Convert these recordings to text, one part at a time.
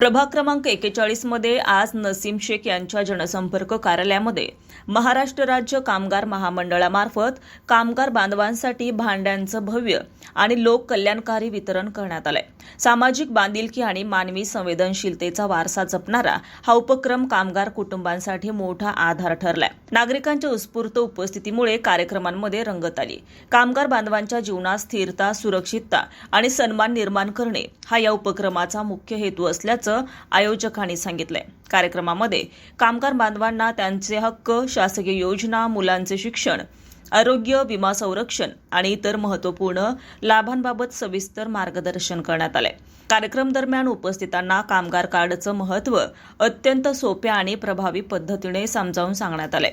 प्रभाग क्रमांक एकेचाळीसमध्ये आज नसीम शेख यांच्या जनसंपर्क कार्यालयामध्ये महाराष्ट्र राज्य कामगार महामंडळामार्फत कामगार बांधवांसाठी भांड्यांचं भव्य आणि लोक कल्याणकारी वितरण करण्यात आलंय. सामाजिक बांधिलकी आणि मानवी संवेदनशीलतेचा वारसा जपणारा हा उपक्रम कामगार कुटुंबांसाठी मोठा आधार ठरलाय. नागरिकांच्या उत्स्फूर्त उपस्थितीमुळे कार्यक्रमांमध्ये रंगत आली. कामगार बांधवांच्या जीवनात स्थिरता सुरक्षितता आणि सन्मान निर्माण करणे हा या उपक्रमाचा मुख्य हेतू असल्याचं आयोजकांनी सांगितलंय. कार्यक्रमामध्ये कामगार बांधवांना त्यांचे हक्क शासकीय योजना मुलांचे शिक्षण आरोग्य विमा संरक्षण आणि इतर महत्त्वपूर्ण लाभांबाबत सविस्तर मार्गदर्शन करण्यात आले कार्यक्रम दरम्यान उपस्थितांना कामगार कार्डचं महत्त्व अत्यंत सोप्या आणि प्रभावी पद्धतीने समजावून सांगण्यात आले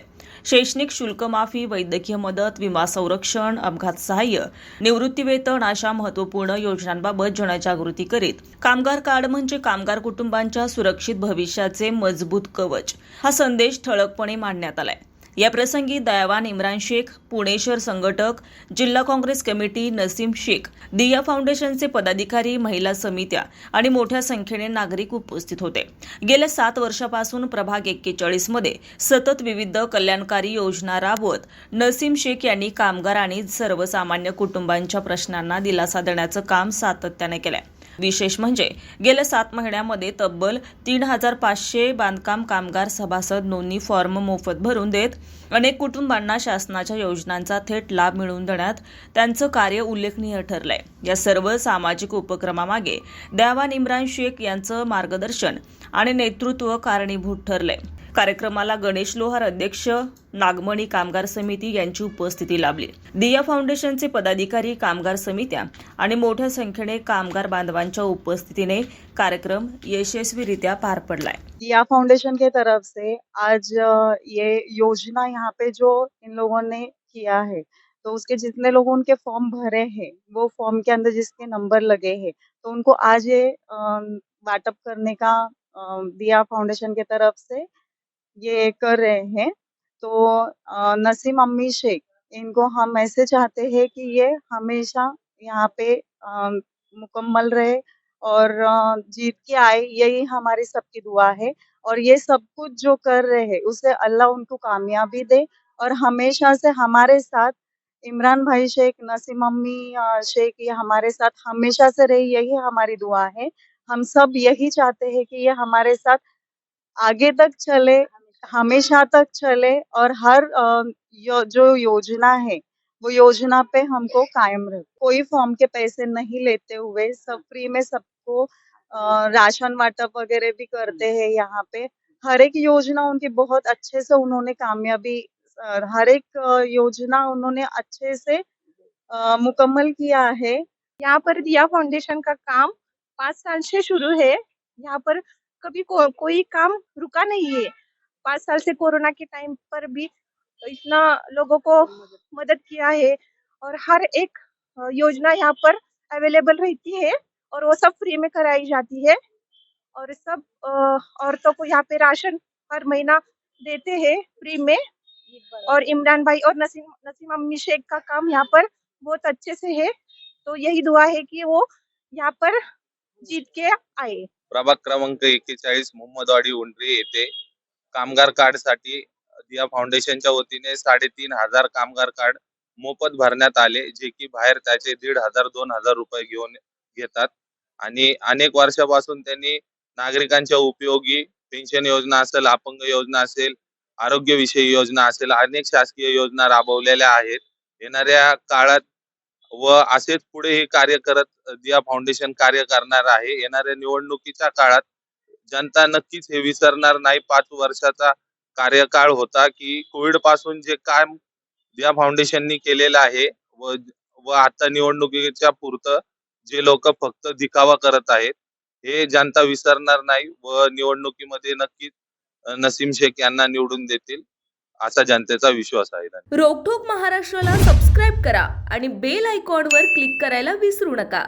शैक्षणिक शुल्क माफी वैद्यकीय मदत विमा संरक्षण अपघात सहाय्य निवृत्तीवेतन अशा महत्त्वपूर्ण योजनांबाबत जनजागृती करीत कामगार कार्ड म्हणजे कामगार कुटुंबांच्या सुरक्षित भविष्याचे मजबूत कवच. हा संदेश ठळकपणे मांडण्यात आलाय. याप्रसंगी दयावान इम्रान शेख पुणे शहर संघटक जिल्हा काँग्रेस कमिटी नसीम शेख दिया फाउंडेशनचे पदाधिकारी महिला समित्या आणि मोठ्या संख्येने नागरिक उपस्थित होते. गेल्या सात वर्षापासून प्रभाग एक्केचाळीसमध्ये सतत विविध कल्याणकारी योजना राबवत नसीम शेख यांनी कामगार आणि सर्वसामान्य कुटुंबांच्या प्रश्नांना दिलासा देण्याचं काम सातत्याने केलं विशेष म्हणजे गेल्या सात महिन्यामध्ये तब्बल तीन हजार पाचशे बांधकाम कामगार सभासद नोंदणी फॉर्म मोफत भरून देत अनेक कुटुंबांना शासनाच्या योजनांचा थेट लाभ मिळवून देण्यात त्यांचं कार्य उल्लेखनीय ठरलंय. या सर्व सामाजिक उपक्रमामागे दयावान इम्रान शेख यांचं मार्गदर्शन आणि नेतृत्व कारणीभूत ठरलंय. कार्यक्रमाला गणेश लोहार अध्यक्ष नागमणी कामगार समिती यांची उपस्थिती लाभली. दिया फाउंडेशनचे पदाधिकारी कामगार समित्या आणि मोठ्या संख्येने कामगार बांधवांच्या उपस्थितीने कार्यक्रम यशस्वीरित्या पार पडलाय. दिया फाउंडेशन के तरफ से आज ये योजना यहाँ पे जो इन लोगों ने किया है तो उसके जितने लोग उनके फॉर्म भरे हैं, वो फॉर्म के अंदर जिसके नंबर लगे हैं तो उनको आज ये वाटप करने का दिया फाउंडेशन के तरफ़ से ये कर रहे हैं। तो नसीम अम्मी शेख, इनको हम ऐसे चाहते हैं कि ये हमेशा यहाँ पे मुकम्मल रहे और जीत के आए, यही हमारी सबकी दुआ है। और ये सब कुछ जो कर रहे हैं, उसे अल्लाह उनको कामयाबी दे और हमेशा से हमारे साथ इमरान भाई शेख, नसीम अम्मी शेख, ये हमारे साथ हमेशा से रही, यही हमारी दुआ है। हम सब यही चाहते हैं कि ये हमारे साथ आगे तक चले, हमेशा तक चले और हर जो योजना है, वो योजना पे हमको कायम रहे। कोई फॉर्म के पैसे नहीं लेते हुए सब फ्री में सबको राशन वाटप वगैरह भी करते हैं यहाँ पे। हर एक योजना उनकी बहुत अच्छे से उन्होंने कामयाबी हर एक योजना उन्होंने अच्छे से मुकम्मल किया है। यहाँ पर दिया फाउंडेशन का काम पाँच साल से शुरू है। यहाँ पर कभी को, कोई काम रुका नहीं है। पाँच साल से कोरोना के टाइम पर भी इतना लोगों को मदद किया है और हर एक योजना यहाँ पर अवेलेबल रहती है और वो सब फ्री में कराई जाती है और सब औरतों को यहाँ पे राशन हर महीना देते हैं फ्री में। और इमरान भाई और नसीम नसीम अम्मी शेख का काम यहाँ पर बहुत अच्छे से है। तो यही दुआ है कि वो यहाँ पर जीत के आए। प्रभाग क्रमांक एक्केचाळीस मोहम्मदवाडी उंडरी येथे कामगार कार्डसाठी दिया फाउंडेशनच्या वतीने साडेतीन हजार कामगार कार्ड मोफत भरण्यात आले जे की बाहेर त्याचे दीड हजार दोन हजार रुपये घेऊन घेतात. आणि अनेक वर्षापासून त्यांनी नागरिकांच्या उपयोगी पेन्शन योजना असेल अपंग योजना असेल आरोग्यविषयी योजना असेल अनेक शासकीय योजना राबवलेल्या आहेत. येणाऱ्या काळात व असेच पुढे हे कार्य करत दिया फाउंडेशन कार्य करणार आहे. येणाऱ्या निवडणुकीच्या काळात जनता नक्कीच हे विसरणार नाही. पाच वर्षाचा कार्यकाळ होता की कोविडपासून जे काम दिया फाउंडेशननी केलेलं आहे व व आता निवडणुकीच्या पुरतं जे लोक फक्त दिखावा करत आहेत हे जनता विसरणार नाही व निवडणुकीमध्ये नक्कीच नसीम शेख यांना निवडून देतील असा जनतेचा विश्वास आहे रोकठोक महाराष्ट्राला सबस्क्राईब करा आणि बेल आयकॉनवर क्लिक करायला विसरू नका.